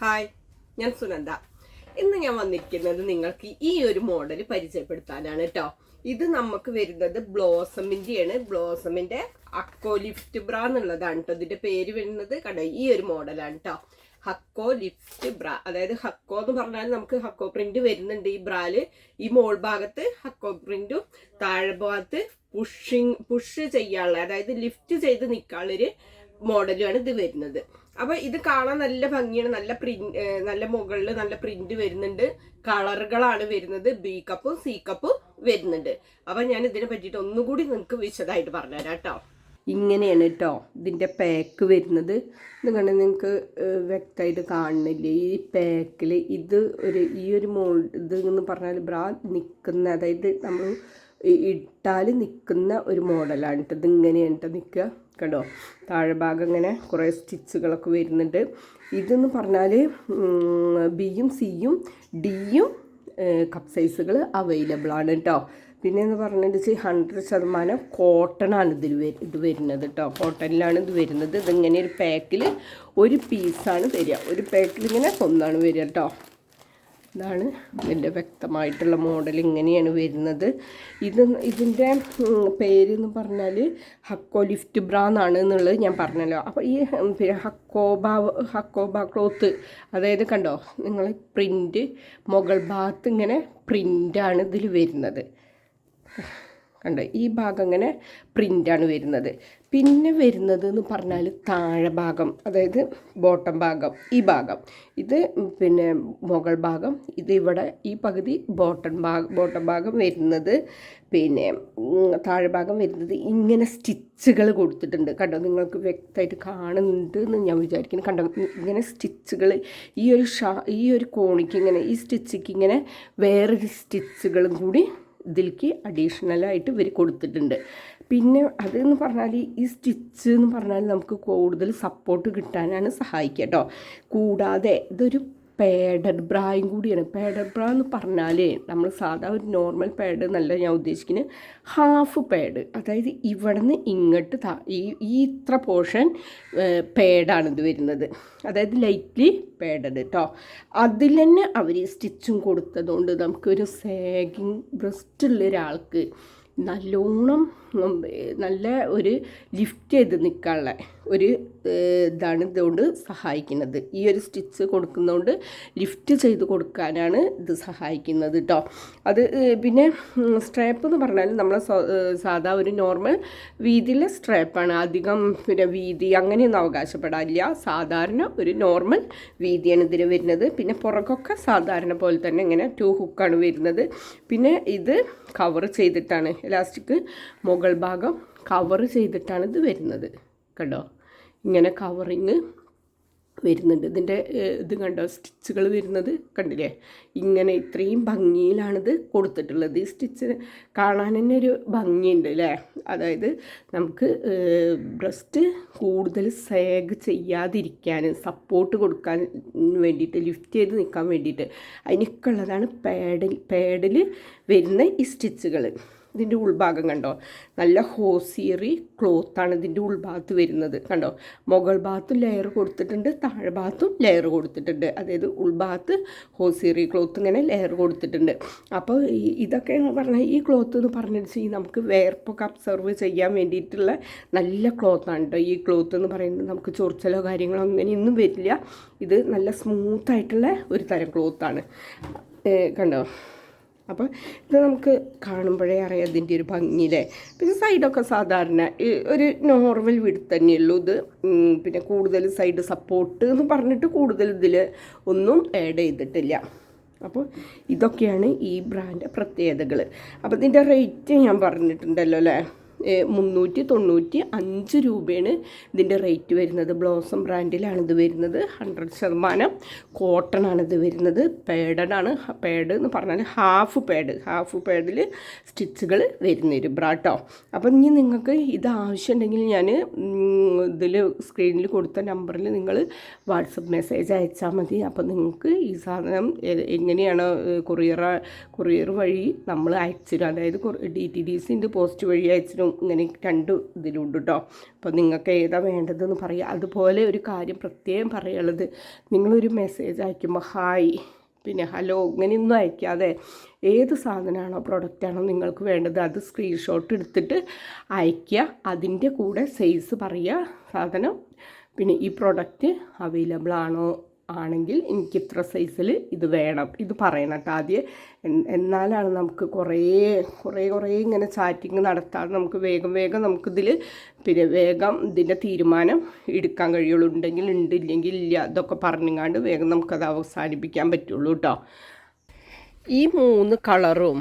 Hi ഞാൻ സുനന്ദ. ഇന്ന് ഞാൻ വന്നിരിക്കുന്നത് നിങ്ങൾക്ക് ഈ ഒരു മോഡൽ പരിചയപ്പെടുത്താനാണ് കേട്ടോ ഇത് നമുക്ക് വരുന്നത് ബ്ലോസമിന്റെയാണ്. ബ്ലോസമിന്റെ അക്കോ ലിഫ്റ്റ് ബ്ര എന്നുള്ളതാണ് കേട്ടോ ഇതിന്റെ പേര് വരുന്നത് കണ്ടോ? ഈ ഒരു മോഡലാണ് കേട്ടോ ഹക്കോ ലിഫ്റ്റ് ബ്ര. അതായത് ഹക്കോ എന്ന് പറഞ്ഞാൽ നമുക്ക് ഹക്കോ പ്രിന്റ് വരുന്നുണ്ട് ഈ ബ്രാൽ ഈ മോൾ ഭാഗത്ത് ഹക്കോ പ്രിന്റും താഴെ ഭാഗത്ത് പുഷിങ് പുഷ് ചെയ്യാനുള്ള അതായത് ലിഫ്റ്റ് ചെയ്ത് നിൽക്കാനുള്ളൊരു മോഡലുമാണ് ഇത് വരുന്നത്. അപ്പൊ ഇത് കാണാൻ നല്ല ഭംഗിയാണ്. നല്ല പ്രിന്റ് നല്ല മുകളിൽ നല്ല പ്രിന്റ് വരുന്നുണ്ട്. കളറുകളാണ് വരുന്നത്. ബി കപ്പും സി കപ്പും വരുന്നുണ്ട്. അപ്പൊ ഞാൻ ഇതിനെ പറ്റിയിട്ട് ഒന്നുകൂടി നിങ്ങൾക്ക് വിശദമായിട്ട് പറഞ്ഞുതരാം കേട്ടോ. ഇങ്ങനെയാണ് കേട്ടോ ഇതിന്റെ പാക്ക് വരുന്നത്. ഇത് നിങ്ങൾക്ക് വ്യക്തമായിട്ട് കാണുന്നില്ലേ? ഈ പാക്കിൽ ഇത് ഒരു ഈ ഒരു മോൾഡ് ഇത് എന്ന് പറഞ്ഞാൽ ബ്രാ നിൽക്കുന്ന അതായത് നമ്മൾ ഇട്ടാൽ നിൽക്കുന്ന ഒരു മോഡലാണ് കേട്ടോ ഇത് ഇങ്ങനെയാണ് കേട്ടോ നിൽക്കുക കണ്ടോ? താഴെ ഭാഗം ഇങ്ങനെ കുറേ സ്റ്റിച്ചുകളൊക്കെ വരുന്നുണ്ട്. ഇതെന്ന് പറഞ്ഞാൽ ബിയും സിയും ഡിയും കപ്പ് സൈസുകൾ അവൈലബിൾ ആണ് കേട്ടോ പിന്നെ എന്ന് പറഞ്ഞിട്ട് ഹൺഡ്രഡ് ശതമാനം കോട്ടൺ ആണ് ഇതിൽ ഇത് വരുന്നത് കേട്ടോ കോട്ടണിലാണ് ഇത് വരുന്നത്. ഇതിങ്ങനെ ഒരു പാക്കിൽ ഒരു പീസാണ് വരിക. ഒരു പാക്കിൽ ഇങ്ങനെ ഒന്നാണ് വരിക കേട്ടോ ഇതാണ് ഇതിന്റെ വ്യക്തമായിട്ടുള്ള മോഡൽ ഇങ്ങനെയാണ് വരുന്നത്. ഇത് ഇതിന്റെ പേരെന്ന് പറഞ്ഞാൽ ഹക്കോ ലിഫ്റ്റ് ബ്ര എന്നാണ് എന്നുള്ളത് ഞാൻ പറഞ്ഞല്ലോ. അപ്പോൾ ഈ പിന്നെ ഹക്കോബ ഹക്കോബ ക്ലോത്ത് അതായത് കണ്ടോ നിങ്ങൾ പ്രിന്റ് മുകൾ ഭാഗത്ത് ഇങ്ങനെ പ്രിന്റാണ് ഇതിൽ വരുന്നത്. കണ്ടോ? ഈ ഭാഗം ഇങ്ങനെ പ്രിന്റാണ് വരുന്നത്. പിന്നെ വരുന്നത് എന്ന് പറഞ്ഞാൽ താഴെ ഭാഗം അതായത് ബോട്ടം ഭാഗം ഈ ഭാഗം. ഇത് പിന്നെ മുകൾ ഭാഗം ഇത് ഇവിടെ ഈ പകുതി ബോട്ടം ഭാഗം ബോട്ടം ഭാഗം വരുന്നത് പിന്നെ താഴെ ഭാഗം വരുന്നത് ഇങ്ങനെ സ്റ്റിച്ചുകൾ കൊടുത്തിട്ടുണ്ട്. കണ്ടോ? നിങ്ങൾക്ക് വ്യക്തമായിട്ട് കാണുന്നുണ്ട് എന്ന് ഞാൻ വിചാരിക്കുന്നു. കണ്ടോ? ഇങ്ങനെ സ്റ്റിച്ചുകൾ ഈ ഒരു ഷാ ഈ ഒരു കോണിക്ക് ഇങ്ങനെ ഈ സ്റ്റിച്ചിക്ക് ഇങ്ങനെ വേറൊരു സ്റ്റിച്ചുകളും കൂടി ഇതിലേക്ക് അഡീഷണലായിട്ട് ഇവർ കൊടുത്തിട്ടുണ്ട്. പിന്നെ അതെന്ന് പറഞ്ഞാൽ ഈ സ്റ്റിച്ച് എന്ന് പറഞ്ഞാൽ നമുക്ക് കൂടുതൽ സപ്പോർട്ട് കിട്ടാനാണ് സഹായിക്കുക കേട്ടോ കൂടാതെ ഇതൊരു പാഡഡ് ബ്രായും കൂടിയാണ്. പാഡഡ് ബ്ര എന്ന് പറഞ്ഞാൽ നമ്മൾ സാധാ ഒരു നോർമൽ പാഡ് എന്നല്ല ഞാൻ ഉദ്ദേശിക്കുന്നത് ഹാഫ് പാഡ് അതായത് ഇവിടെ നിന്ന് ഇങ്ങോട്ട് ഈ ഈ ഇത്ര പോർഷൻ പാഡാണ് ഇത് വരുന്നത്. അതായത് ലൈറ്റ്ലി പാഡഡ് കേട്ടോ അതിൽ തന്നെ അവർ സ്റ്റിച്ചും കൊടുത്തതുകൊണ്ട് നമുക്കൊരു സേഗിങ് ബ്രസ്റ്റ് ഉള്ള ഒരാൾക്ക് നല്ലോണം നല്ല ഒരു ലിഫ്റ്റ് ചെയ്ത് നിൽക്കാനുള്ള ഒരു ഇതാണ് ഇതുകൊണ്ട് സഹായിക്കുന്നത്. ഈ ഒരു സ്റ്റിച്ച് കൊടുക്കുന്നതുകൊണ്ട് ലിഫ്റ്റ് ചെയ്ത് കൊടുക്കാനാണ് ഇത് സഹായിക്കുന്നത് കേട്ടോ അത് പിന്നെ സ്ട്രാപ്പ് എന്ന് പറഞ്ഞാൽ നമ്മൾ സാധാ ഒരു നോർമൽ വീതിയിലെ സ്ട്രാപ്പാണ് അധികം പിന്നെ വീതി അങ്ങനെയൊന്നും അവകാശപ്പെടാനില്ല. സാധാരണ ഒരു നോർമൽ വീതിയാണ് ഇതിന് വരുന്നത്. പിന്നെ പുറകൊക്കെ സാധാരണ പോലെ തന്നെ ഇങ്ങനെ ടു ഹുക്കാണ് വരുന്നത്. പിന്നെ ഇത് കവർ ചെയ്തിട്ടാണ്. ഇലാസ്റ്റിക് മുകൾ ഭാഗം കവർ ചെയ്തിട്ടാണ് ഇത് വരുന്നത്. കണ്ടോ? ഇങ്ങനെ കവറിങ് വരുന്നുണ്ട്. ഇതിന്റെ ഇത് കണ്ടോ? സ്റ്റിച്ചുകൾ വരുന്നത് കണ്ടില്ലേ? ഇങ്ങനെ ഇത്രയും ഭംഗിയിലാണിത് കൊടുത്തിട്ടുള്ളത്. ഈ സ്റ്റിച്ച് കാണാൻ തന്നെ ഒരു ഭംഗിയുണ്ട് അല്ലേ അതായത് നമുക്ക് ബ്രസ്റ്റ് കൂടുതൽ സേഗ് ചെയ്യാതിരിക്കാൻ സപ്പോർട്ട് കൊടുക്കാൻ വേണ്ടിയിട്ട് ലിഫ്റ്റ് ചെയ്ത് നിൽക്കാൻ വേണ്ടിയിട്ട് അതിനൊക്കെ ഉള്ളതാണ് പാഡിൽ പാഡിൽ വരുന്ന ഈ സ്റ്റിച്ചുകൾ. ഇതിന്റെ ഉൾഭാഗം കണ്ടോ? നല്ല ഹോസിയറി ക്ലോത്താണ് ഇതിന്റെ ഉൾഭാഗത്ത് വരുന്നത്. കണ്ടോ? മുകൾ ഭാഗത്തും ലെയർ കൊടുത്തിട്ടുണ്ട് താഴെ ഭാഗത്തും ലെയർ കൊടുത്തിട്ടുണ്ട്. അതായത് ഉൾഭാഗത്ത് ഹോസിയറി ക്ലോത്ത് ഇങ്ങനെ ലെയർ കൊടുത്തിട്ടുണ്ട്. അപ്പോൾ ഇതൊക്കെ പറഞ്ഞാൽ ഈ ക്ലോത്ത് എന്ന് പറഞ്ഞിട്ട് നമുക്ക് വേർപ്പൊക്കെ അബ്സർവ് ചെയ്യാൻ വേണ്ടിയിട്ടുള്ള നല്ല ക്ലോത്താണ് കേട്ടോ ഈ ക്ലോത്ത് എന്ന് പറയുന്നത് നമുക്ക് ചൊറിച്ചലോ കാര്യങ്ങളോ അങ്ങനെയൊന്നും വരില്ല. ഇത് നല്ല സ്മൂത്തായിട്ടുള്ള ഒരു തരം ക്ലോത്താണ് കണ്ടോ? അപ്പോൾ ഇത് നമുക്ക് കാണുമ്പോഴേ അറിയാം ഇതിന്റെ ഒരു ഭംഗിയിലെ പിന്നെ സൈഡൊക്കെ സാധാരണ ഒരു നോർമൽ വീട് തന്നെയുള്ളൂ ഇത്. പിന്നെ കൂടുതൽ സൈഡ് സപ്പോർട്ട് എന്ന് പറഞ്ഞിട്ട് കൂടുതൽ ഇതിൽ ഒന്നും ആഡ് ചെയ്തിട്ടില്ല. അപ്പോൾ ഇതൊക്കെയാണ് ഈ ബ്രാൻഡ് പ്രത്യേകതകൾ അപ്പോൾ ഇതിന്റെ റേറ്റ് ഞാൻ പറഞ്ഞിട്ടുണ്ടല്ലോ അല്ലേ? മുന്നൂറ്റി തൊണ്ണൂറ്റി അഞ്ച് രൂപയാണ് ഇതിന്റെ റേറ്റ് വരുന്നത്. ബ്ലോസം ബ്രാൻഡിലാണ് ഇത് വരുന്നത്. ഹൺഡ്രഡ് ശതമാനം കോട്ടൺ ആണ് ഇത് വരുന്നത്. പേഡാണ് പേഡ് എന്ന് പറഞ്ഞാൽ ഹാഫ് പേഡ്. ഹാഫ് പേഡിൽ സ്റ്റിച്ചുകൾ വരുന്നൊരു ബ്രാട്ടോ അപ്പം ഇനി നിങ്ങൾക്ക് ഇത് ആവശ്യമുണ്ടെങ്കിൽ ഞാൻ ഇതിൽ സ്ക്രീനിൽ കൊടുത്ത നമ്പറിൽ നിങ്ങൾ വാട്സപ്പ് മെസ്സേജ് അയച്ചാൽ മതി. അപ്പം നിങ്ങൾക്ക് ഈ സാധനം എങ്ങനെയാണ് കൊറിയർ കൊറിയർ വഴി നമ്മൾ അയച്ചിരും അതായത് ഡി ടി ഡി സിന്റെ പോസ്റ്റ് വഴി അയച്ചിരും ഇങ്ങനെ രണ്ട് ഇതിലുണ്ട് കേട്ടോ അപ്പോൾ നിങ്ങൾക്ക് ഏതാ വേണ്ടതെന്ന് പറയുക അതുപോലെ ഒരു കാര്യം പ്രത്യേകം പറയുള്ളത് നിങ്ങളൊരു മെസ്സേജ് അയക്കുമ്പോൾ ഹായ് പിന്നെ ഹലോ ഇങ്ങനെയൊന്നും അയക്കാതെ ഏത് സാധനമാണോ പ്രൊഡക്റ്റാണോ നിങ്ങൾക്ക് വേണ്ടത് അത് സ്ക്രീൻഷോട്ട് എടുത്തിട്ട് അയയ്ക്കുക. അതിന്റെ കൂടെ സൈസ് പറയുക സാധനം. പിന്നെ ഈ പ്രൊഡക്റ്റ് അവൈലബിൾ ആണോ ആണെങ്കിൽ എനിക്ക് ഇത്ര സൈസിൽ ഇത് വേണം. ഇത് പറയണം കേട്ടോ ആദ്യം. എന്നാലാണ് നമുക്ക് കുറേ കുറേ കുറേ ഇങ്ങനെ ചാറ്റിങ് നടത്താതെ നമുക്ക് വേഗം വേഗം നമുക്കിതിൽ പിന്നെ വേഗം ഇതിന്റെ തീരുമാനം എടുക്കാൻ കഴിയുള്ളൂ. ഉണ്ടെങ്കിൽ ഉണ്ട് ഇല്ലെങ്കിൽ ഇല്ല ഇതൊക്കെ പറഞ്ഞുങ്ങാണ്ട് വേഗം നമുക്കത് അവസാനിപ്പിക്കാൻ പറ്റുള്ളൂ കേട്ടോ. ഈ മൂന്ന് കളറും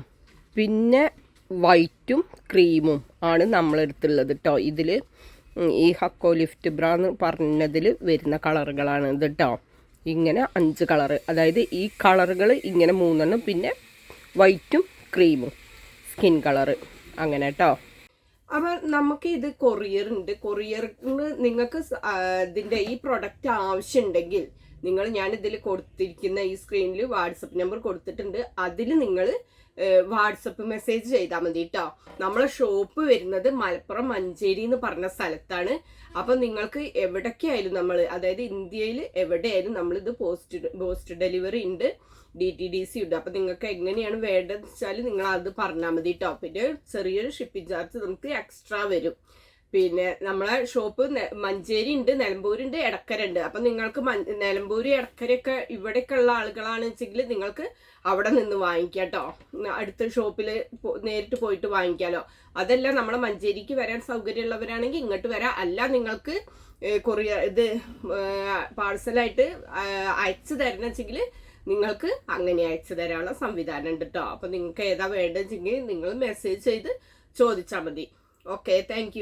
പിന്നെ വൈറ്റും ക്രീമും ആണ് നമ്മളെടുത്തുള്ളത് കേട്ടോ. ഇതിൽ ഈ ഹക്കോ ലിഫ്റ്റ് ബ്ര എന്ന് പറഞ്ഞതിൽ വരുന്ന കളറുകളാണ് ഇത് കേട്ടോ. ഇങ്ങനെ അഞ്ച് കളറ് അതായത് ഈ കളറുകൾ ഇങ്ങനെ മൂന്നെണ്ണം പിന്നെ വൈറ്റും ക്രീമും സ്കിൻ കളറ് അങ്ങനെ കേട്ടോ അപ്പം നമുക്ക് ഇത് കൊറിയർ ഉണ്ട്. കൊറിയറിന് നിങ്ങൾക്ക് ഇതിന്റെ ഈ പ്രൊഡക്റ്റ് ആവശ്യമുണ്ടെങ്കിൽ നിങ്ങൾ ഞാൻ ഇതിൽ കൊടുത്തിരിക്കുന്ന ഈ സ്ക്രീനിൽ വാട്സപ്പ് നമ്പർ കൊടുത്തിട്ടുണ്ട്. അതിൽ നിങ്ങൾ വാട്സപ്പ് മെസ്സേജ് ചെയ്താൽ മതി കേട്ടോ നമ്മളെ ഷോപ്പ് വരുന്നത് മലപ്പുറം മഞ്ചേരി എന്ന് പറഞ്ഞ സ്ഥലത്താണ്. അപ്പൊ നിങ്ങൾക്ക് എവിടൊക്കെയായാലും നമ്മൾ അതായത് ഇന്ത്യയിൽ എവിടെയായാലും നമ്മളിത് പോസ്റ്റ് പോസ്റ്റ് ഡെലിവറി ഉണ്ട്. ഡി ടി ഡി സി ഉണ്ട്. അപ്പൊ നിങ്ങൾക്ക് എങ്ങനെയാണ് വേണ്ടതെന്ന് വെച്ചാൽ നിങ്ങൾ അത് പറഞ്ഞാൽ മതി കേട്ടോ പിന്നെ ചെറിയൊരു ഷിപ്പിംഗ് ചാർജ് നമുക്ക് എക്സ്ട്രാ വരും. പിന്നെ നമ്മളെ ഷോപ്പ് മഞ്ചേരി ഉണ്ട് നിലമ്പൂരുണ്ട് എടക്കര ഉണ്ട്. അപ്പൊ നിങ്ങൾക്ക് നിലമ്പൂര് എടക്കരയൊക്കെ ഇവിടെയൊക്കെ ഉള്ള ആളുകളാണ് വെച്ചെങ്കിൽ നിങ്ങൾക്ക് അവിടെ നിന്ന് വാങ്ങിക്കാം കേട്ടോ. അടുത്ത ഷോപ്പിൽ നേരിട്ട് പോയിട്ട് വാങ്ങിക്കാലോ. അതല്ല നമ്മളെ മഞ്ചേരിക്ക് വരാൻ സൗകര്യമുള്ളവരാണെങ്കിൽ ഇങ്ങോട്ട് വരാം. അല്ല നിങ്ങൾക്ക് കൊറിയർ ഇത് പാഴ്സലായിട്ട് അയച്ചു തരണം വെച്ചെങ്കിൽ നിങ്ങൾക്ക് അങ്ങനെ അയച്ചു തരാനുള്ള സംവിധാനം ഉണ്ട് കേട്ടോ. അപ്പൊ നിങ്ങൾക്ക് ഏതാ വേണ്ടതെങ്കിൽ നിങ്ങൾ മെസ്സേജ് ചെയ്ത് ചോദിച്ചാൽ മതി. Okay thank